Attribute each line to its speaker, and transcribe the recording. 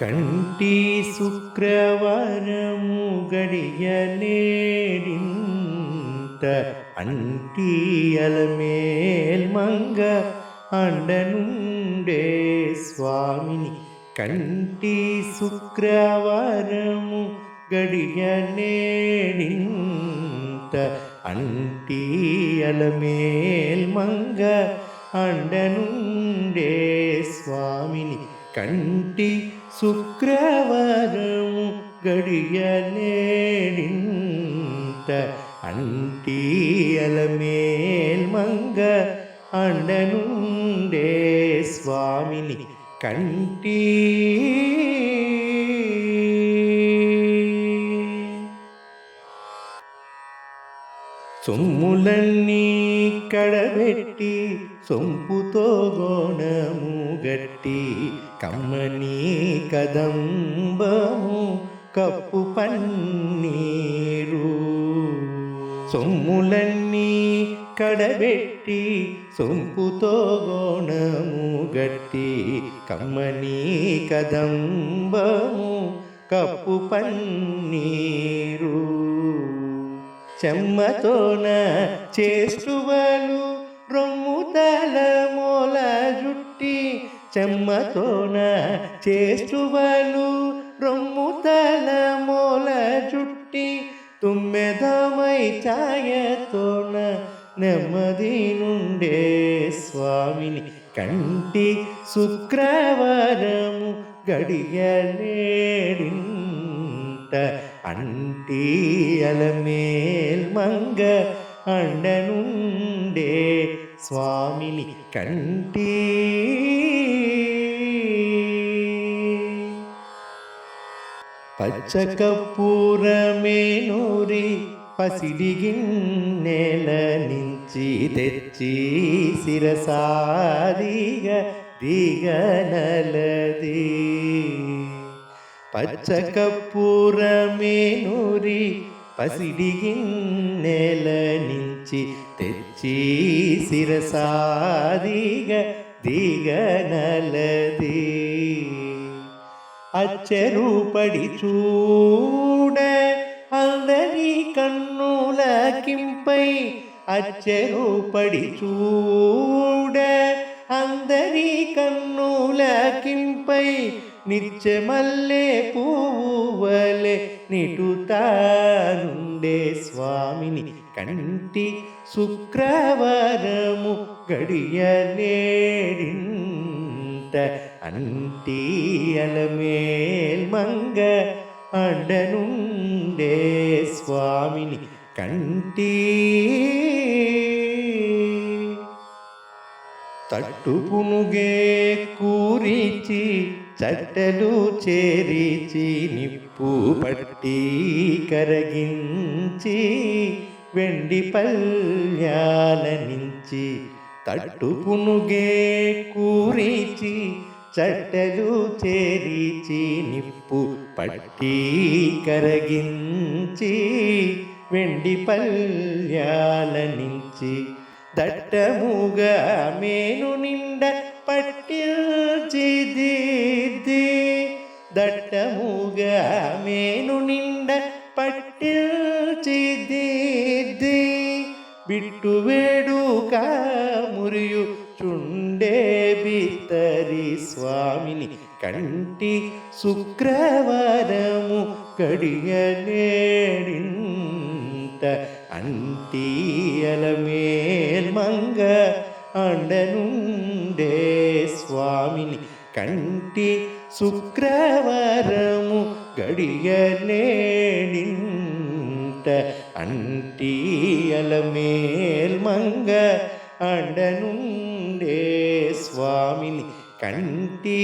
Speaker 1: కంటి శుక్రవారము గడియలేడింత అంటి అలమేల్ మంగ అండనుండే స్వామిని. కంటి శుక్రవారము గడియలేడింత అంటి అలమేల్ మంగ అండనుండే స్వామిని. కంటి ಶುಕ್ರವಾರವು ಗಡಿಯಲೇ ನಿಂತ ಅಂಟಿಯಲ ಮೇಲ್ ಮಂಗ ಅಣ್ಣನುಂಡೇ ಸ್ವಾಮಿನಿ ಕಂಟೀ సొమ్ములన్నీ కడబెట్టి సొంపుతో గోణము గట్టి కమ్మని కదంబము కప్పు పన్నీరు. సొమ్ములన్నీ కడబెట్టి సొంపుతో గోణము గట్టి కమ్మని కదంబము కప్పు పన్నీరు. చెమ్మతోన చేస్తువలు రొమ్ముతల మూల జుట్టి చెమ్మతోన చేస్తువలు రొమ్ముతల మూల జుట్టి తుమ్మెదమై ఛాయతోన నెమ్మది నుండే స్వామిని కంటి శుక్రవారము గడియలేడింట అంటి అలమేల్ మంగ అండనుండే స్వామిని కంటి పచ్చకపూరమే నూరి పసిడిగిన్నెల నుంచి తెచ్చి శిరసాదిగా దిగనలది పచ్చకపూరమే నూరి పసిడిగిన్నెల నుంచి తెచ్చి శిరసాదిగా దిగనలది అచ్చరూపడి చూడ అందరి కన్నుల కింపై అచ్చరూపడి చూడ అందరి కన్నుల కింపై నిత్యమల్లే పువ్వలే నిటుతానుండే స్వామిని కంటి శుక్రవారము గడియలేడింత అంటి అలమేల్ మంగ అండనుండే స్వామిని కంటి తట్టు పునుగే కూరిచి చట్టలు చేరిచి నిప్పు పట్టి కరగించి వెండి పల్యాల నుంచి తట్టు పునుగే కూరిచి చట్టలు చేరిచి నిప్పు పట్టి కరగించి వెండి పల్యాల నుంచి దట్టముగా మేను నిండ పట్టిల్చి దిద్ది దట్టముగా మేను నిండ పట్టిల్చి దిద్ది బిట్టు వేడుక మురియు చుండే బిత్తరి స్వామిని కంటి శుక్రవారము కడియలేడింత అంటి అలమేల్ మంగ అండనుండే స్వామిని కంటి శుక్రవారము గడియలేడింత అంటి అలమేల్ మంగ అండనుండే స్వామిని కంటి